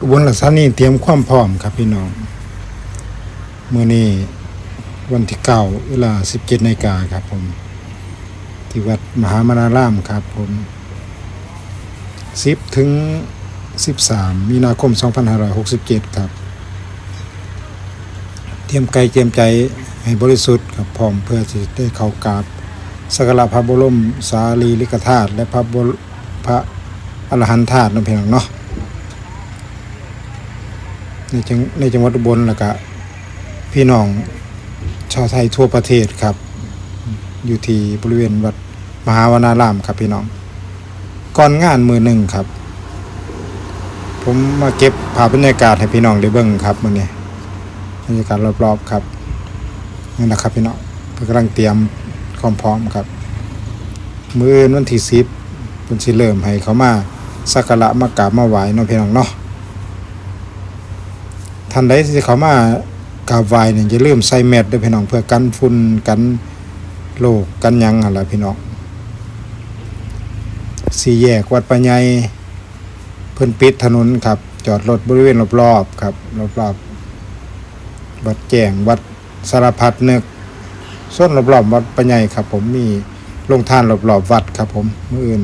อุบลราชธานีเตรียมความพร้อมครับพี่น้องเมื้อนี้วันที่เก้าเวลาสิบเจ็ดนาฬิกาครับผม ที่วัดมหามนารามครับผมสิบถึงสิบสามมีนาคมสองพันห้าร้อยหกสิบเจ็ดครับ เตรียมกายเตรียมใจให้บริสุทธิ์ครับพร้อมเพื่อจะได้เข้ากราบสักการะพระบรมสารีริกธาตุและพระพระอรหันธาตุนั่นเพียงเนาะ ในจังในจังหวัดอุบลแล้วก็พี่น้องชาวไทยทั่วประเทศครับ อยู่ที่บริเวณวัดมหาวนารามครับพี่น้อง ก่อนงานมือหนึ่งครับ ผมมาเก็บภาพบรรยากาศให้พี่น้องได้เบิ่งครับมื้อนี้บรรยากาศรอบๆครับนี่นะครับพี่น้องเพิ่นกำลังเตรียมความพร้อมครับ มื้อวันที่10เพิ่นสิเริ่มให้เขามาสักการะมากราบมาไหว้เนาะพี่น้องเนาะ ท่านใดที่เขามากราบไหว้เนี่ยจะเริ่าลืมใส่แมสด้วยพี่น้องเพื่อกันฝุ่นกันโรคกันยังอะไรพี่น้องสี่แยกวัดปัญญายเพิ่อนปิดถนนครับ จอดรถบริเวณรอบๆครับรอบๆวัดแจงวัดสารพัดนึกส่วนรอบๆวัดปัญญายครับ ผมมีโรงทานรอบๆวัดครับ ผมมื้ออื่น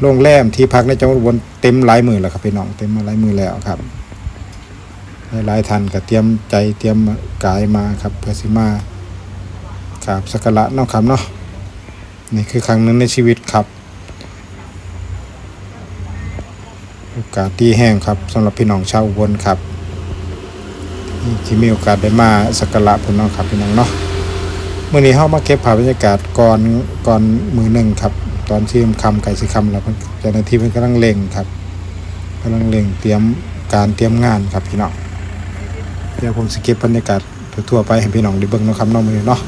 โรงแรมที่พักในจังหวัดอุบลเต็มหลายมือแล้วครับพี่น้องเต็มมาหลายมือแล้วครับ หลายท่านก็เตรียมใจเตรียมกายมาครับเพื่อสิมากราบสักการะเนาะครับเนาะนี่คือครั้งหนึ่งในชีวิตครับโอกาสดีแห้งครับสำหรับพี่น้องชาวอุบลครับ ที่มีโอกาสได้มาสักการะพี่น้องครับพี่น้องเนาะเมื่อนี้เฮามาเก็บภาพบรรยากาศก่อนก่อนมือหนึ่งครับ ตอนที่คำไก่สิคำแล้วเพิ่นเจ้าหน้าที่เพิ่นกำลังเล็งครับกำลังเล็งเตรียมการเตรียมงานครับพี่น้อง ดี๋ยวผมสเก็บบรรยากาศทั่วๆไปให้พี่น้องได้เบิ่งเนาะครับน้องมือเนาะ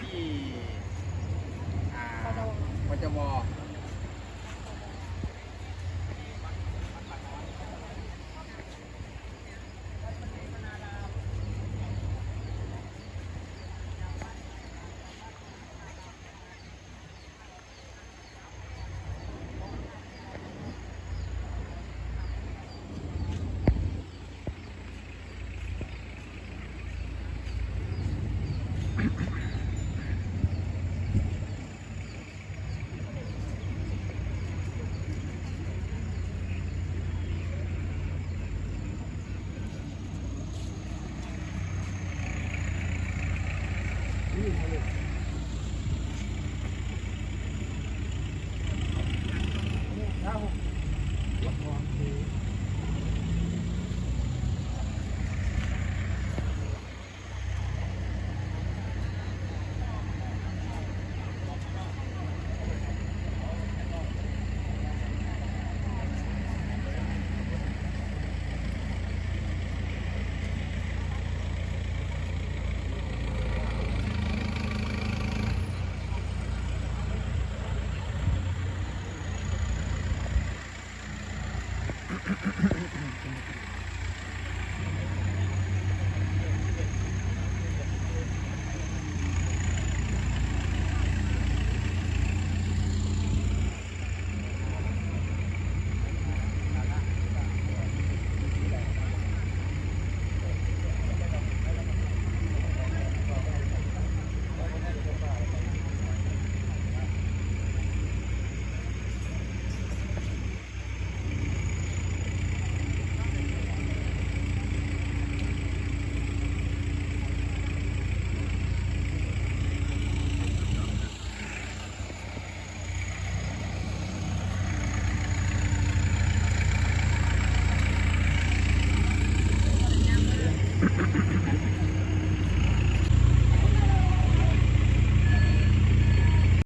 ที่อ่า ป Thank you.